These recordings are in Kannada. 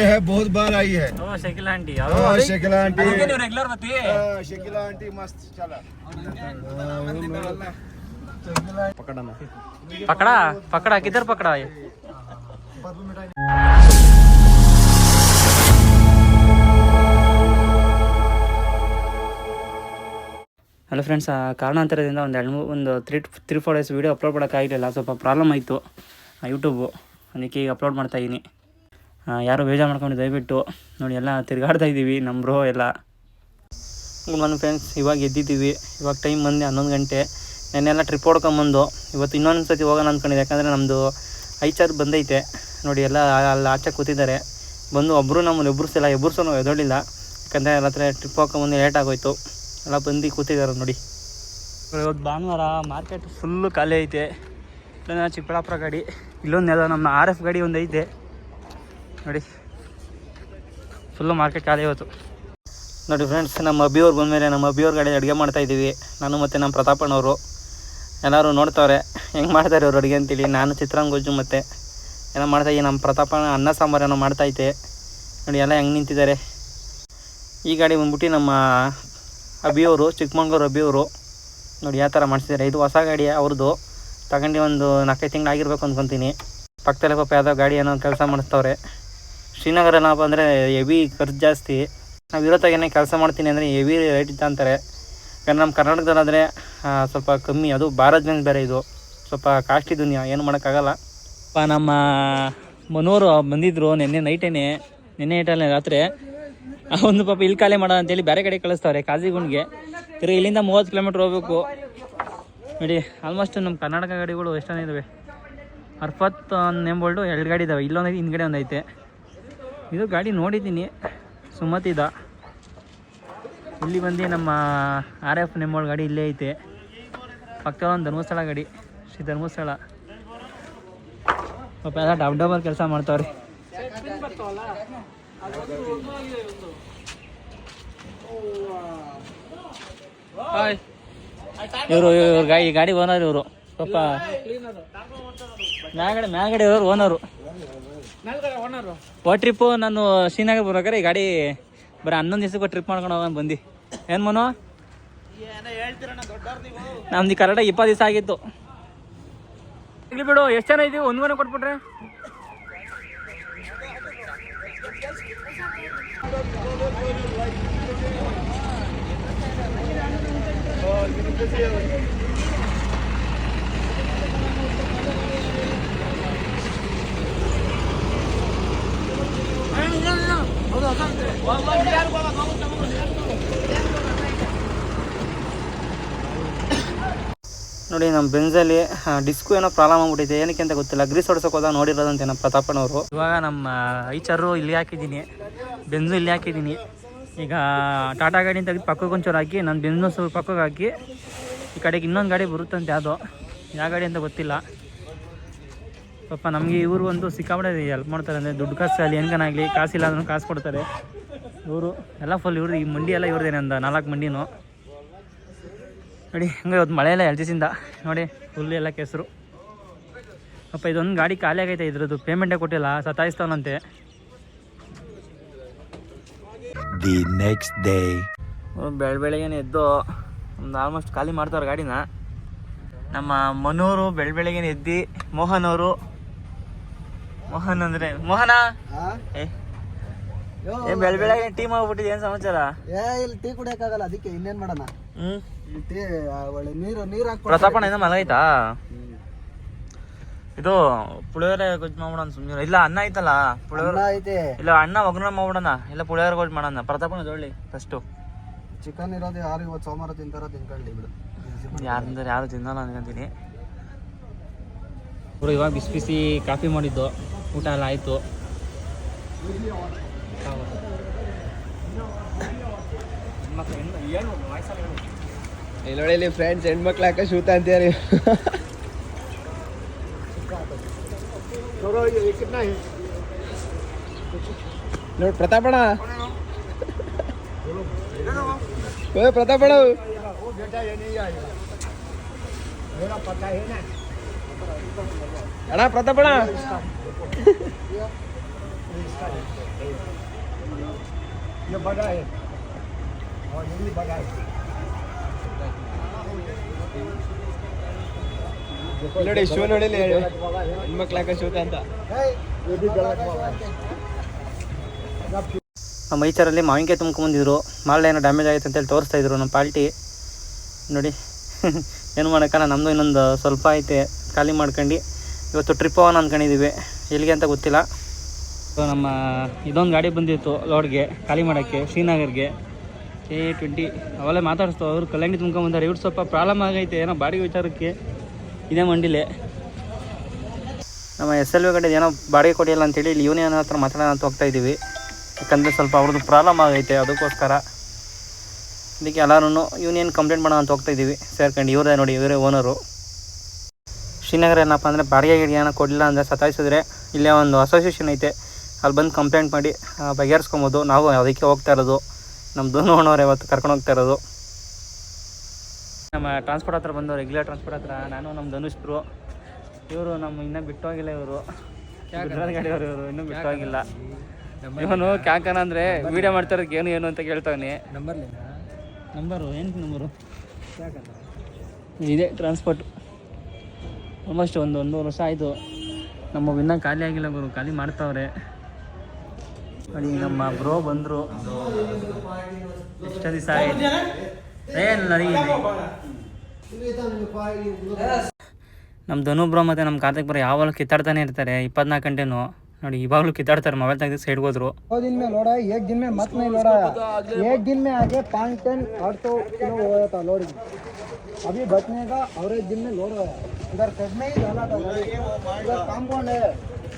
है बहुत बार आई है ಓ ಶಕಿಲ್ ಆಂಟಿ हाँ, शकीला आंटी ರೆಗ್ಯುಲರ್ ಬತ್ತಿ हाँ, शकीला आंटी मस्त चला पकड़ा पकड़ा किधर पकड़ा ये ಹಲೋ ಫ್ರೆಂಡ್ಸ್ ಕಾರಣಾಂತರದಿಂದ ಒಂದು ಎರಡು ಮೂರು ಒಂದು three three four days video upload ಮಾಡೋಕ್ಕಾಗಲಿಲ್ಲ ಸ್ವಲ್ಪ ಪ್ರಾಬ್ಲಮ್ ಆಯಿತು ಯೂಟ್ಯೂಬು ಅದಕ್ಕೆ ಈಗ ಅಪ್ಲೋಡ್ ಮಾಡ್ತಾಯಿದ್ದೀನಿ ಯಾರು ಬೇಜಾರು ಮಾಡ್ಕೊಂಡು ದಯವಿಟ್ಟು ನೋಡಿ, ಎಲ್ಲ ತಿರುಗಾಡ್ತಾ ಇದ್ದೀವಿ, ನಮ್ಮ ಬ್ರೋ ಎಲ್ಲ. ನನ್ನ ಫ್ರೆಂಡ್ಸ್ ಇವಾಗ ಎದ್ದಿದ್ದೀವಿ, ಇವಾಗ ಟೈಮ್ ಬಂದೆ ಹನ್ನೊಂದು ಗಂಟೆ. ನೆನ್ನೆಲ್ಲ ಟ್ರಿಪ್ ಹೊಡ್ಕೊಂಬಂದು, ಇವತ್ತು ಇನ್ನೊಂದು ಸತಿ ಹೋಗೋಣ ಅಂದ್ಕೊಂಡಿದ್ದೆ ಯಾಕಂದರೆ ನಮ್ಮದು ಐಚಾರ್ ಬಂದೈತೆ. ನೋಡಿ, ಎಲ್ಲ ಅಲ್ಲಿ ಆಚೆ ಕೂತಿದ್ದಾರೆ. ಬಂದು ಒಬ್ಬರು ನಮ್ಮನ್ನು ಎಬ್ಬರಿಸಿಲ್ಲ ಎಬ್ಬರಿಸೋನು ಎದೊಳಿಲ್ಲ. ಯಾಕಂದರೆ ಎಲ್ಲ ಹತ್ರ ಟ್ರಿಪ್ ಹೋಗ್ಕೊಂಬಂದು ಲೇಟ್ ಆಗೋಯ್ತು. ಎಲ್ಲ ಬಂದು ಕೂತಿದ್ದಾರೆ ನೋಡಿ. ಇವತ್ತು ಭಾನುವಾರ ಮಾರ್ಕೆಟ್ ಫುಲ್ಲು ಖಾಲಿ ಐತೆ. ಇಲ್ಲೊಂದು ಚಿಕ್ಕಬಳ್ಳಾಪುರ ಗಾಡಿ, ಇಲ್ಲೊಂದು ಎಲ್ಲ ನಮ್ಮ ಆರ್ ಎಫ್ ಗಾಡಿ ಒಂದು ಐತೆ ನೋಡಿ. ಫುಲ್ಲು ಮಾರ್ಕೆಟ್ ಖಾಲಿ ಇವತ್ತು. ನೋಡಿ ಫ್ರೆಂಡ್ಸ್ ನಮ್ಮ ಅಭಿಯವ್ರು ಬಂದಮೇಲೆ ನಮ್ಮ ಅಭಿಯವ್ರ ಗಾಡಿ ಅಡುಗೆ ಮಾಡ್ತಾಯಿದ್ದೀವಿ ನಾನು ಮತ್ತು ನಮ್ಮ ಪ್ರತಾಪಣ್ಣವರು. ಎಲ್ಲರೂ ನೋಡ್ತಾವ್ರೆ. ಹೆಂಗೆ ಮಾಡ್ತಾರೆ ಅವ್ರು ಅಡುಗೆ ಅಂತೇಳಿ. ನಾನು ಚಿತ್ರಾನ್ನ ಗೊಜ್ಜು ಮತ್ತು ಏನೋ ಮಾಡ್ತಾಯಿ ನಮ್ಮ ಪ್ರತಾಪಣ್ಣ ಅನ್ನ ಸಾಂಬಾರು ಏನೋ ಮಾಡ್ತಾಯಿದ್ದೆ ನೋಡಿ ಎಲ್ಲ ಹೆಂಗೆ ನಿಂತಿದ್ದಾರೆ. ಈ ಗಾಡಿ ಬಂದ್ಬಿಟ್ಟು ನಮ್ಮ ಅಬ್ಬಿಯವರು, ಚಿಕ್ಕಮಂಗ್ಳೂರು ಅಭಿಯವರು ನೋಡಿ ಯಾವ ಥರ ಮಾಡಿಸಿದ್ದಾರೆ. ಇದು ಹೊಸ ಗಾಡಿ, ಅವ್ರದ್ದು. ತಗೊಂಡು ಒಂದು ನಾಲ್ಕೈದು ತಿಂಗಳು ಆಗಿರ್ಬೇಕು ಅಂದ್ಕೊತೀನಿ ಪಕ್ಕದಲ್ಲೇ ಪಾಪ ಯಾವುದೋ ಗಾಡಿ ಏನೋ ಕೆಲಸ ಮಾಡಿಸ್ತವ್ರೆ. ಶ್ರೀನಗರ ಏನಪ್ಪ ಅಂದರೆ ಹೆವಿ ಖರ್ಚು ಜಾಸ್ತಿ. ನಾವು ಇರೋತ್ತಾಗೇನೆ ಕೆಲಸ ಮಾಡ್ತೀನಿ ಅಂದರೆ ಹೆವಿ ರೇಟ್ ಇತ್ತು ಅಂತಾರೆ. ಯಾಕಂದ್ರೆ ನಮ್ಮ ಕರ್ನಾಟಕದಲ್ಲಾದರೆ ಸ್ವಲ್ಪ ಕಮ್ಮಿ. ಅದು ಭಾರತ್ ಬೆಂಗ್ ಬೇರೆ ಇದು. ಸ್ವಲ್ಪ ಕಾಸ್ಟ್ಲಿ ದುನಿಯಾ, ಏನು ಮಾಡೋಕ್ಕಾಗಲ್ಲ. ನಮ್ಮ ಮನೋರು ಬಂದಿದ್ದರು ನಿನ್ನೆ ನೈಟೇನೆ. ನಿನ್ನೆ ನೈಟಲ್ಲೇ ರಾತ್ರಿ. ಒಂದು ಪಾಪ ಇಲ್ಲಿ ಖಾಲಿ ಮಾಡೋಣ ಅಂತೇಳಿ ಬೇರೆ ಕಡೆ ಕಳಿಸ್ತಾವ್ರೆ ಕಾಜಿಗುಂಡ್ಗೆ. ತಿರು ಇಲ್ಲಿಂದ ಮೂವತ್ತು ಕಿಲೋಮೀಟ್ರ್ ಹೋಗ್ಬೇಕು. ನೋಡಿ ಆಲ್ಮೋಸ್ಟ್ ನಮ್ಮ ಕರ್ನಾಟಕ ಗಾಡಿಗಳು ಎಷ್ಟೊಂದಿದ್ದಾವೆ ಇದ್ದಾವೆ ಒಂದು ಒಂದು ನೇಮ್ಬೋಲ್ಡು ಎರಡು ಗಾಡಿ ಇದ್ದಾವೆ ಇಲ್ಲೊಂದು ಹಿಂದ್ಗಡೆ ಒಂದೈತೆ ಇದು ಗಾಡಿ ನೋಡಿದ್ದೀನಿ. ಸುಮತಿದ ಇಲ್ಲಿ ಬಂದು ನಮ್ಮ ಆರ್ ಎಫ್ ನೆಮ್ಮೋಳ್ ಗಾಡಿ ಇಲ್ಲೇ ಐತೆ. ಪಕ್ಕದ ಒಂದು ಧರ್ಮಸ್ಥಳ ಗಾಡಿ ಶ್ರೀ ಧರ್ಮಸ್ಥಳ. ಪಾಪ ಎಲ್ಲ ಡಬ್ ಡಬಲ್ ಕೆಲಸ ಮಾಡ್ತಾವ್ರಿ. ಇವರು ಇವ್ರ ಗಾಡಿ ಗಾಡಿ ಓನರ್ ಇವರು. ಪಾಪ. ಮ್ಯಾಗಡೆ ಮ್ಯಾಗಡೆ ಇವರು ಓನರು. ಓ ಟ್ರಿಪ್ಪು ನಾನು ಶ್ರೀನಗರ ಬರ್ಬೇಕಾರೆ ಈ ಗಾಡಿ ಬರೀ ಹನ್ನೊಂದು ದಿವಸಕ್ಕೆ ಟ್ರಿಪ್ ಮಾಡ್ಕೊಂಡು ಹೋಗೋಣ ಬಂದು. ಏನು ಮನು? ನಮ್ದು ಕರೆಕ್ಟಾಗಿ ಇಪ್ಪತ್ತು ದಿವಸ ಆಗಿತ್ತು. ಇಲ್ಲಿ ಬಿಡು ಎಷ್ಟು ಜನ ಇದೀವಿ? ಒಂದು ಮನೆ ಕೊಟ್ಬಿಟ್ರೆ. ನೋಡಿ ನಮ್ಮ ಬೆಂಜಲ್ಲಿ ಡಿಸ್ಕು ಏನೋ ಪ್ರಾಬ್ಲಮ್ ಆಗ್ಬಿಟ್ಟಿದೆ. ಏನಕ್ಕೆ ಅಂತ ಗೊತ್ತಿಲ್ಲ. ಗ್ರೀಸ್ ಹೊಡ್ಸೋಕೆ ಹೋದಾಗ ನೋಡಿರೋದಂತೆ ನಮ್ಮ ಪ್ರತಾಪನವರು. ಇವಾಗ ನಮ್ಮ ಐಚರು ಇಲ್ಲಿ ಹಾಕಿದ್ದೀನಿ. ಬೆಂಜು ಇಲ್ಲಿ ಹಾಕಿದ್ದೀನಿ. ಈಗ ಟಾಟಾ ಗಾಡಿ ತೆಗೆದು ಪಕ್ಕಕ್ಕೆ ಒಂಚೂರು ಹಾಕಿ, ನಾನು ಬೆಂಜು ಸ್ವಲ್ಪ ಪಕ್ಕಕ್ಕೆ ಹಾಕಿ, ಈ ಕಡೆಗೆ ಇನ್ನೊಂದು ಗಾಡಿ ಬರುತ್ತಂತೆ ಅದು ಯಾವ ಗಾಡಿ ಅಂತ ಗೊತ್ತಿಲ್ಲ. ಪಾಪ ನಮಗೆ ಇವರು ಒಂದು ಸಿಕ್ಕಾಪಟ್ಟೆ ಹೆಲ್ಪ್ ಮಾಡ್ತಾರೆ ಅಂದರೆ ದುಡ್ಡು ಕಾಸು ಅಲ್ಲಿ ಹೆಂಗನಾಗಲಿ, ಕಾಸಿಲ್ಲ ಅಂದ್ರೂ ಕಾಸು ಕೊಡ್ತಾರೆ. ಇವರು ಎಲ್ಲ ಫುಲ್ ಇವ್ರದ್ದು ಈ ಮಂಡಿ ಎಲ್ಲ ಇವ್ರದ್ದೇನೆ ಒಂದು ನಾಲ್ಕು ಮಂಡಿನೂ. ನೋಡಿ ಹಂಗೆ ಇವತ್ತು ಮಳೆ ಎಲ್ಲ ಎಲ್ಜಿಸಿಂದ ನೋಡಿ ಫುಲ್ ಎಲ್ಲ ಕೆಸರು. ಅಪ್ಪ ಇದೊಂದು ಗಾಡಿ ಖಾಲಿ ಆಗೈತೆ ಇದ್ರದ್ದು ಪೇಮೆಂಟೇ ಕೊಟ್ಟಿಲ್ಲ ಸತಾಯಿಸ್ತಾವನಂತೆ ದಿ ನೆಕ್ಸ್ಟ್ ಡೇ ಬೆಳ ಬೆಳಗ್ಗೆನೆ ಎದ್ದು ಒಂದು ಆಲ್ಮೋಸ್ಟ್ ಖಾಲಿ ಮಾಡ್ತಾರೆ ಗಾಡಿನ. ನಮ್ಮ ಮನೋರು ಬೆಳ ಬೆಳಗ್ಗೆನೆ ಎದ್ದು ಮೋಹನ್ ಅವರು. ಮೋಹನ್ ಅಂದರೆ ಮೋಹನ? ಏ ಏ ಬೆಳ ಬೆಳಗ್ಗೆ ಟೀಮ್ ಆಗ್ಬಿಟ್ಟಿದೆ ಏನು ಸಮಾಚಾರ? ಏ ಇಲ್ಲಿ ಟೀ ಕುಡಿಯಕ್ಕಾಗಲ್ಲ ಅದಕ್ಕೆ ಇನ್ನೇನ್ ಮಾಡೋಣ? ಹ್ಮ್. ಟೀ ಒಳ್ಳೆ ನೀರು ನೀರು ಹಾಕ್ಬಿಟ್ಟು ಪ್ರತಾಪಣ್ಣ ಏನೋ ಮಲಗೈತಾ? ಇದು ಪುಳಿಯೋರೆ ಗೊಜ್ಜು ಮಾಡ್ಬಿಡೋಣ ಸುಮ್ಮನೆ ಇಲ್ಲ ಅನ್ನ ಐತಲ್ಲ? ಪುಳಿಯೋರ ಐತೆ. ಇಲ್ಲ ಅಣ್ಣ ಒಗ್ಗರಣೆ ಮಾಡ್ಬಿಡೋಣ. ಇಲ್ಲ ಪುಳಿಯೋರ ಗೊಜ್ಜು ಮಾಡೋಣ. ಪ್ರತಾಪಣ್ಣ ತೊಗೊಳ್ಳಿ ಫಸ್ಟು ಚಿಕನ್ ಇರೋದು ಯಾರು ಇವತ್ತು ಸೋಮವಾರ ತಿಂತಾರೋ ತಿನ್ಕೊಳ್ಳಿ ಬಿಡು. ಯಾರಂದ್ರೆ ಯಾರು ತಿನ್ನಲ್ಲ ಅನ್ಕೊಂತೀನಿ ಇವಾಗ ಬಿಸಿ ಬಿಸಿ ಕಾಫಿ ಮಾಡಿದ್ದು. ಊಟ ಎಲ್ಲ ಆಯಿತು. ಇಲ್ಲಿ ಫ್ರೆಂಡ್ಸ್ ಹೆಣ್ಮಕ್ಳು ಹಾಕ ಶೂತ ಅಂತೀರಿ ನೋಡಿ ಪ್ರತಾಪಣ ಓ ಪ್ರತಾಪಣ ಅಣ್ಣ. ಪ್ರತಾಪಣ ये बड़ा है और ये भी बड़ा है ನೋಡಿ ಶೋ ನೋಡಿ ಹೆಣ್ಮಕ್ಳಾಗ ಶೋತೆ ಅಂತ ये भी गलत हुआ है ನಮ್ಮ ಮೈಚರಲ್ಲಿ ಮಾವಿನಕಾಯಿ ತುಂಬ್ಕೊಂಬಂದಿದ್ರು ಮಾಲ್ ಏನೋ ಡ್ಯಾಮೇಜ್ ಆಗಿದೆ ಅಂತೇಳಿ ತೋರಿಸ್ತಾ ಇದ್ರು ನಮ್ಮ ಪಾಲ್ಟಿ ನೋಡಿ ಏನು ಮಾಡೋಕ್ಕಲ್ಲ ನಮ್ಮದು ಇನ್ನೊಂದು ಸ್ವಲ್ಪ ಐತೆ ಖಾಲಿ ಮಾಡ್ಕೊಂಡು ಇವತ್ತು ಟ್ರಿಪ್ ಹೋಗೋಣ ಅಂದ್ಕೊಂಡಿದ್ದೀವಿ ಎಲ್ಲಿಗೆ ಅಂತ ಗೊತ್ತಿಲ್ಲ ಸೊ ನಮ್ಮ ಇದೊಂದು ಗಾಡಿ ಬಂದಿತ್ತು ಲೋಡ್ಗೆ ಖಾಲಿ ಮಾಡೋಕ್ಕೆ, ಶ್ರೀನಗರ್ಗೆ. ಎ ಟ್ವೆಂಟಿ ಅವೆಲ್ಲ ಮಾತಾಡಿಸ್ತು ಅವರು ಕಲ್ಯಾಣಿ ತುಂಬ್ಕೊಂಡು ಬಂದಾರೆ. ಇವ್ರು ಸ್ವಲ್ಪ ಪ್ರಾಬ್ಲಮ್ ಆಗೈತೆ, ಏನೋ ಬಾಡಿಗೆ ವಿಚಾರಕ್ಕೆ. ಇದೇ ಮಂಡಿಲೆ. ನಮ್ಮ ಎಸ್ ಎಲ್ ವಿ ಕಡೆ ಏನೋ ಬಾಡಿಗೆ ಕೊಡಿಲ್ಲ ಅಂತೇಳಿ, ಇಲ್ಲಿ ಯೂನಿಯನ್ ಹತ್ರ ಮಾತಾಡೋಣ ಅಂತ ಹೋಗ್ತಾ ಇದ್ದೀವಿ. ಯಾಕಂದರೆ ಸ್ವಲ್ಪ ಅವ್ರದ್ದು ಪ್ರಾಬ್ಲಮ್ ಆಗೈತೆ, ಅದಕ್ಕೋಸ್ಕರ. ಇದಕ್ಕೆ ಎಲ್ಲರೂ ಯೂನಿಯನ್ ಕಂಪ್ಲೇಂಟ್ ಮಾಡೋಣ ಅಂತ ಹೋಗ್ತಾ ಇದ್ದೀವಿ. ಸೇರ್ಕೊಂಡು ಇವರೇ ನೋಡಿ, ಇವರೇ ಓನರು. ಶ್ರೀನಗರ ಏನಪ್ಪ ಅಂದರೆ, ಬಾಡಿಗೆ ಗಿಡಿಗೆ ಏನೋ ಕೊಡಲಿಲ್ಲ ಅಂದರೆ ಸತಾಯಿಸಿದ್ರೆ ಇಲ್ಲೇ ಒಂದು ಅಸೋಸಿಯೇಷನ್ ಐತೆ. ಅಲ್ಲಿ ಬಂದು ಕಂಪ್ಲೇಂಟ್ ಮಾಡಿ ಬಗೆಹರಿಸ್ಕೊಬೋದು. ನಾವು ಅದಕ್ಕೆ ಹೋಗ್ತಾ ಇರೋದು. ನಮ್ಮ ದೋನು ಓನವ್ರು ಯಾವತ್ತು ಕರ್ಕೊಂಡು ಹೋಗ್ತಾ ಇರೋದು. ನಮ್ಮ ಟ್ರಾನ್ಸ್ಪೋರ್ಟ್ ಹತ್ರ ಬಂದು ರೆಗ್ಯುಲರ್ ಟ್ರಾನ್ಸ್ಪೋರ್ಟ್ ಹತ್ರ. ನಾನು ನಮ್ಮ ಧನುಷ್ ಬ್ರೋ ಇವರು ನಮ್ಮ ಇನ್ನೂ ಬಿಟ್ಟೋಗಿಲ್ಲ ಇವರು. ಗುಜರಾತ್ ಗಾಡಿಯವರು ಇವರು ಇನ್ನೂ ಬಿಟ್ಟೋಗಿಲ್ಲ. ಇವನು ಕ್ಯಾಕನ ಅಂದರೆ ವೀಡಿಯೋ ಮಾಡ್ತಾರಕ್ಕೆ ಏನು ಏನು ಅಂತ ಕೇಳ್ತಾವನಿ. ನಂಬರ್ ನಂಬರು ಏನು ನಂಬರು ಇದೆ ಟ್ರಾನ್ಸ್ಪೋರ್ಟ್ ಆಲ್ಮೋಸ್ಟ್ ಒಂದು ಒಂದೂವರೆ ವರ್ಷ ಆಯಿತು. ನಮ್ಮ ಇನ್ನೂ ಖಾಲಿ ಆಗಿಲ್ಲ ಗುರು ಖಾಲಿ ಮಾಡ್ತಾವ್ರೆ. ನೋಡಿ, ನಮ್ಮ ಬ್ರೋ ಬಂದರು. ಎಷ್ಟು ದಿವಸ ಆಯ್ತು. ನನಗೆ ನಮ್ಮ ಧನು ಬ್ರೋ ಮತ್ತು ನಮ್ಮ ಕಾರ್ತಿಕ್ ಬ್ರೋ ಯಾವಾಗಲೂ ಕಿತ್ತಾಡ್ತಾನೆ ಇರ್ತಾರೆ, ಇಪ್ಪತ್ನಾಲ್ಕು ಗಂಟೆನೂ. ನೋಡಿ, ಇವಾಗಲೂ ಕಿತ್ತಾಡ್ತಾರೆ ಮೊಬೈಲ್ ತೆಗೆದು ಸೈಡ್ ಹೋದ್ರು. ಅಭಿ ದಿನ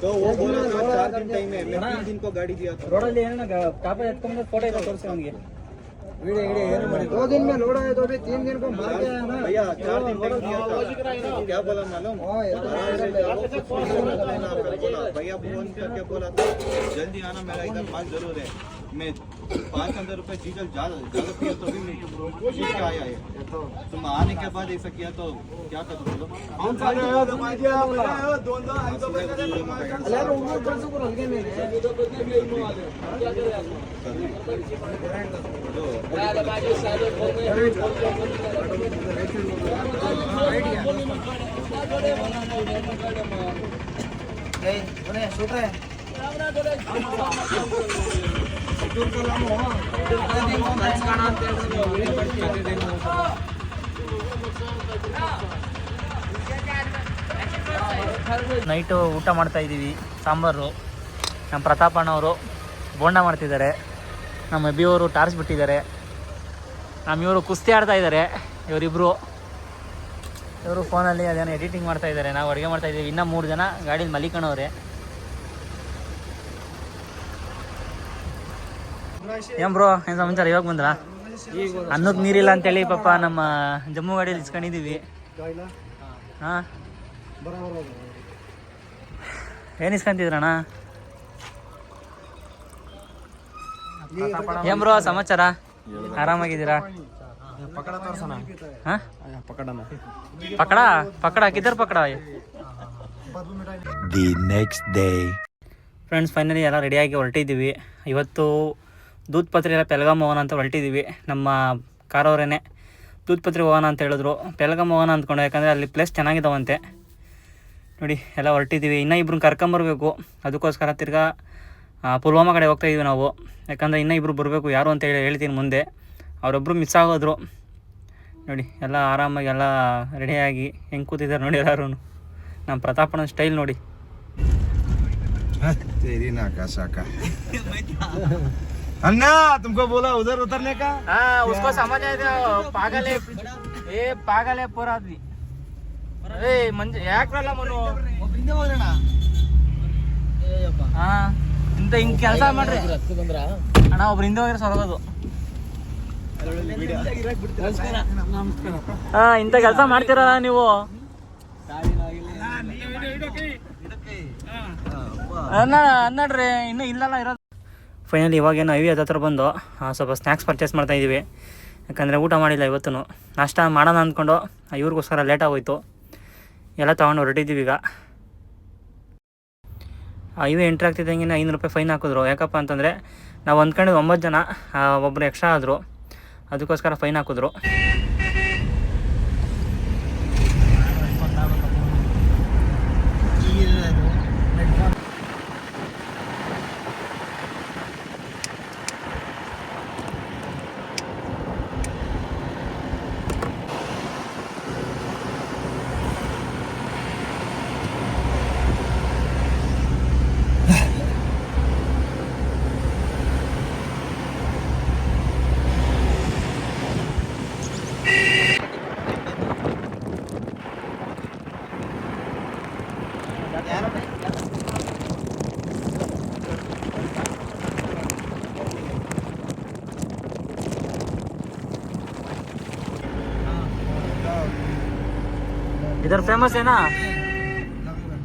तो वो बोला था चार दिन टाइम है मैं तीन दिन को गाड़ी दिया था रोड़ा ले ना कापा तुमने फोटो करते होंगे दो दिन में लोड है तो भी तीन दिन को मार के आया ना भैया चार दिन था तो क्या बोला मालूम हाँ, तो भैया फ़ोन करके बोला था जल्दी आना मेरा इधर माल ज़रूर है मैं पाँच हज़ार रुपए डीजल ज़्यादा पिया तो भी मैं आया है तुम आने के बाद ऐसा किया तो क्या कर बोलो ನೈಟು ಊಟ ಮಾಡ್ತಾ ಇದ್ದೀವಿ ಸಾಂಬಾರು. ನಮ್ಮ ಪ್ರತಾಪಣ್ಣವರು ಬೋಂಡ ಮಾಡ್ತಿದ್ದಾರೆ. ನಮ್ಮ ಎಬ್ಬಿಯವರು ಟಾರ್ಚ್ ಬಿಟ್ಟಿದ್ದಾರೆ. ನಮ್ಮ ಇವರು ಕುಸ್ತಿ ಆಡ್ತಾ ಇದ್ದಾರೆ ಇವರಿಬ್ಬರು ಇವರು ಫೋನಲ್ಲಿ ಅದೇನೋ ಎಡಿಟಿಂಗ್ ಮಾಡ್ತಾ ಇದ್ದಾರೆ ನಾವು ಅಡುಗೆ ಮಾಡ್ತಾ ಇದ್ದೀವಿ. ಇನ್ನೂ ಮೂರು ಜನ. ಗಾಡೀಲಿ ಮಲಿಕಣವ್ರೆ ಏನ್ ಬ್ರೋ ಏನು ಸಮಾಚಾರ? ಇವಾಗ ಬಂದ್ರಾ? ಅನ್ನಕ್ಕೆ ನೀರಿಲ್ಲ ಅಂತೇಳಿ ಪಾಪ ನಮ್ಮ ಜಮ್ಮು ಗಾಡಿಯಲ್ಲಿ ಇಸ್ಕೊಂಡಿದೀವಿ ಹಾಂ. ಏನು ಇಸ್ಕೊಂತಿದ್ರಣ್ಣ? ಏನ್ ಬ್ರೋ ಸಮಾಚಾರ? ಆರಾಮಾಗಿದ್ದೀರಾ? ಹಾ? ಪಕಡ? ಪಕಡ ಕಿದರ್ ಪಕಡ. The next day friends finally ಎಲ್ಲ ರೆಡಿಯಾಗಿ ಹೊರಟಿದ್ದೀವಿ. ಇವತ್ತು ದೂತ್ ಪತ್ರಿ ಎಲ್ಲ ಪೆಲ್ಗಾಮ್ ಹೋಗೋಣ ಅಂತ ಹೊರಟಿದ್ದೀವಿ. ನಮ್ಮ ಕಾರವರೇನೆ ದೂತ್ ಪತ್ರಿ ಹೋಗೋಣ ಅಂತ ಹೇಳಿದ್ರು. ಪೆಲ್ಗಾಮ್ ಹೋಗೋಣ ಅಂದ್ಕೊಂಡು ಯಾಕಂದರೆ ಅಲ್ಲಿ ಪ್ಲೇಸ್ ಚೆನ್ನಾಗಿದ್ದಾವಂತೆ ನೋಡಿ ಎಲ್ಲ ಹೊರಟಿದ್ದೀವಿ. ಇನ್ನೂ ಇಬ್ಬರು ಕರ್ಕೊಂಬರ್ಬೇಕು. ಅದಕ್ಕೋಸ್ಕರ ತಿರ್ಗಾ ಪುಲ್ವಾಮಾ ಕಡೆ ಹೋಗ್ತಾ ಇದೀವಿ ನಾವು ಯಾಕಂದರೆ ಇನ್ನೂ ಇಬ್ಬರು ಬರಬೇಕು ಯಾರು ಅಂತ ಹೇಳಿ ಹೇಳ್ತೀನಿ ಮುಂದೆ ಅವರೊಬ್ಬರು ಮಿಸ್ ಆಗೋದ್ರು ನೋಡಿ ಎಲ್ಲ ಆರಾಮಾಗಿ ಎಲ್ಲ ರೆಡಿಯಾಗಿ ಹೆಂಗೆ ಕೂತಿದ್ದಾರೆ ನೋಡಿ ಎಲ್ಲರೂ ನಮ್ಮ ಪ್ರತಾಪನ ಸ್ಟೈಲ್ ನೋಡಿ तेरी नाका साका अन्ना तुमको बोला उधर उतरने का हाँ उसको समझ आया था पागल है ये पागल है पूरा आदमी ए मंज ಯಾಕ್ ಬರಲ್ಲ ಮನು ಹಾ ಇಂತ ಹಿಂಗ್ ಕೆಲಸ ಮಾಡ್ರಿ. ಅಣ್ಣ ಒಬ್ರು ಹಿಂದೆ ಹೋಗಿರೋ ಸೊರಗೋದು ಹಾ ಇಂತ ಕೆಲಸ ಮಾಡ್ತೀರಲ್ಲ ನೀವು? ಅನ್ನ ಅನ್ನಡ್ರಿ ಇನ್ನೂ ಇಲ್ಲಲ್ಲ ಇರೋದು. ಫೈನಲಿ ಇವಾಗೇನು ಐವಿ ಹತ್ರ ಬಂದು. ಸ್ವಲ್ಪ ಸ್ನ್ಯಾಕ್ಸ್ ಪರ್ಚೇಸ್ ಮಾಡ್ತಾ ಇದ್ದೀವಿ ಯಾಕಂದರೆ ಊಟ ಮಾಡಿಲ್ಲ ಇವತ್ತು ನಾಷ್ಟ ಮಾಡೋಣ ಅಂದ್ಕೊಂಡು ಇವ್ರಿಗೋಸ್ಕರ ಲೇಟ್ ಆಗೋಯ್ತು. ಎಲ್ಲ ತೊಗೊಂಡು ಹೊರಟಿದ್ದೀವಿ ಈಗ. ಐವಿ ಎಂಟ್ರಿ ಆಗ್ತಿದ್ದಂಗೆ ಐನೂರು ರೂಪಾಯಿ ಫೈನ್ ಹಾಕಿದ್ರು. ಯಾಕಪ್ಪ ಅಂತಂದರೆ ನಾವು ಅಂದ್ಕೊಂಡಿದ್ದು ಒಂಬತ್ತು ಜನ ಒಬ್ಬರು ಎಕ್ಸ್ಟ್ರಾ ಆದರು. ಅದಕ್ಕೋಸ್ಕರ ಫೈನ್ ಹಾಕಿದ್ರು. उधर फ़ेमस है ना?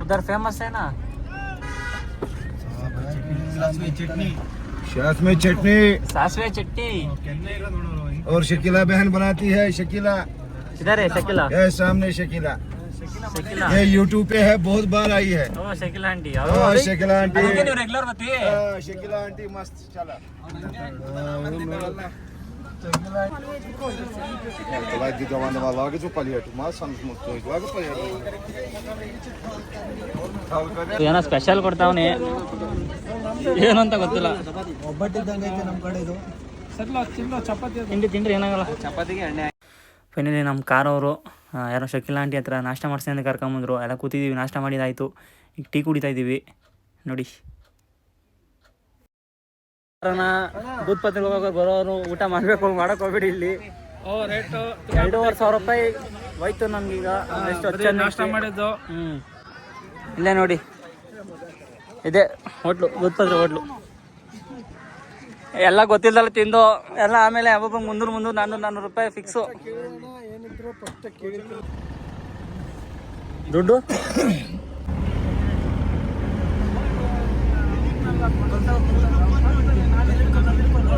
उधर फ़ेमस है ना? सास में चटनी। सास में चटनी। और शकीला बहन बनाती है शकीला। इधर है शकीला? ये सामने शकीला। ये यूट्यूब पे है बहुत बार आई है। ओ शकीला आंटी। ओ शकीला आंटी। रेगुलर बताइए? शकीला आंटी मस्त चला। ಏನೋ ಸ್ಪೆಷಲ್ ಕೊಡ್ತಾವನೆ. ಏನು ಅಂತ ಗೊತ್ತಿಲ್ಲ. ಒಬ್ಬಟ್ಟಿದ್ದಂಗೆ ಐತೆ ನಮ್ಮ ಕಡೆ ಇದು ತಿಂಡಿ ತಿಂಡ್ರಿ ಏನಾಗಲ್ಲ. ಚಪಾತಿಗೆ ಎಣ್ಣೆ ಫೈನಲಿ ನಮ್ಮ ಕಾರ್ ಅವರು ಯಾರೋ ಶಕಿಲ್ ಆಂಟಿ ಹತ್ರ ನಾಷ್ಟ ಮಾಡಿಸಿ ಅಂತ ಎಲ್ಲ ಕೂತಿದ್ದೀವಿ ನಾಷ್ಟ ಮಾಡಿದಾಯಿತು. ಈಗ ಟೀ ಕುಡಿತಾ ಇದ್ದೀವಿ ನೋಡಿ. ಬೂತ್ ಪತ್ರಿಕೆ ಹೋಗೋ ಬರೋರು ಊಟ ಮಾಡಬೇಕು ಮಾಡಕ್ ಹೋಗ್ಬಿಡಿ ಇಲ್ಲಿ. ಎರಡೂವರೆ ಸಾವಿರ ರೂಪಾಯಿ ಹೋಯ್ತು ನಮ್ಗೀಗ ಎಷ್ಟು ಹತ್ತು ನಾಷ್ಟ ಮಾಡಿದ್ದು. ಹ್ಮ್. ಇಲ್ಲೇ ನೋಡಿ. ಇದೆ ಹೋಟ್ಲು ಬೂತ್ಪತ್ರೆ ಹೋಟ್ಲು. ಎಲ್ಲ ಗೊತ್ತಿಲ್ಲದಲ್ಲ ತಿಂದು ಎಲ್ಲ ಆಮೇಲೆ ಯಾವಾಗ ಮುನ್ನೂರು ಮುನ್ನೂರು ನಾನ್ನೂರು ನಾನ್ನೂರು ರೂಪಾಯಿ ಫಿಕ್ಸು ದುಡ್ಡು?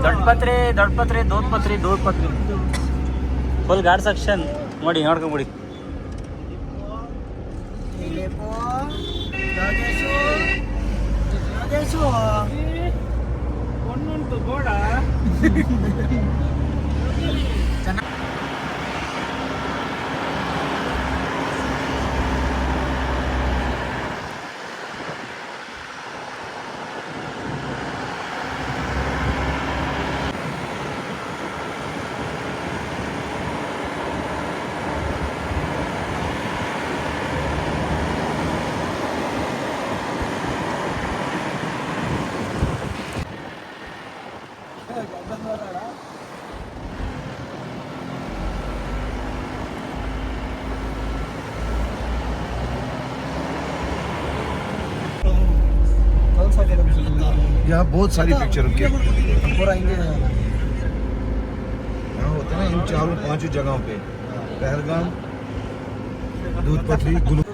ದೊಡ್ಡ ಪತ್ರಿ ದೊಡ್ಡ ಪತ್ರಿ ದೂದ್ ಪತ್ರಿ ದೂದ್ ಪತ್ರಿ ಫುಲ್ ಗಾಡ್ ಸೆಕ್ಷನ್ ನೋಡಿ ನೋಡ್ಕೊಂಬಿಡಿ यहाँ बहुत सारी पिक्चर उनके पूरा ಹಿಂಗೆ यहाँ होते हैं ना इन चारों पांचों जगहों पे पहलगाम दूध पथरी गुलू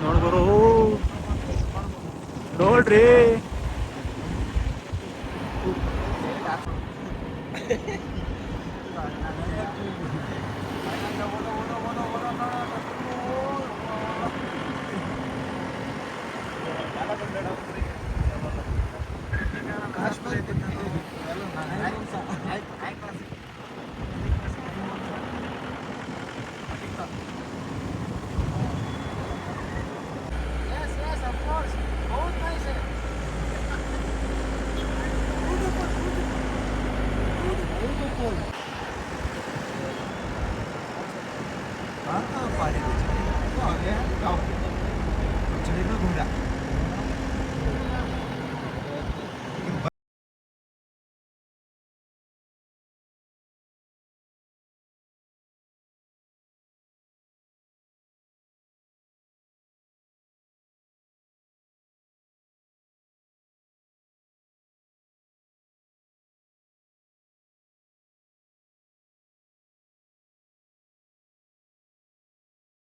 ನೋಡ್ಬರು ನೋಡ್ರಿ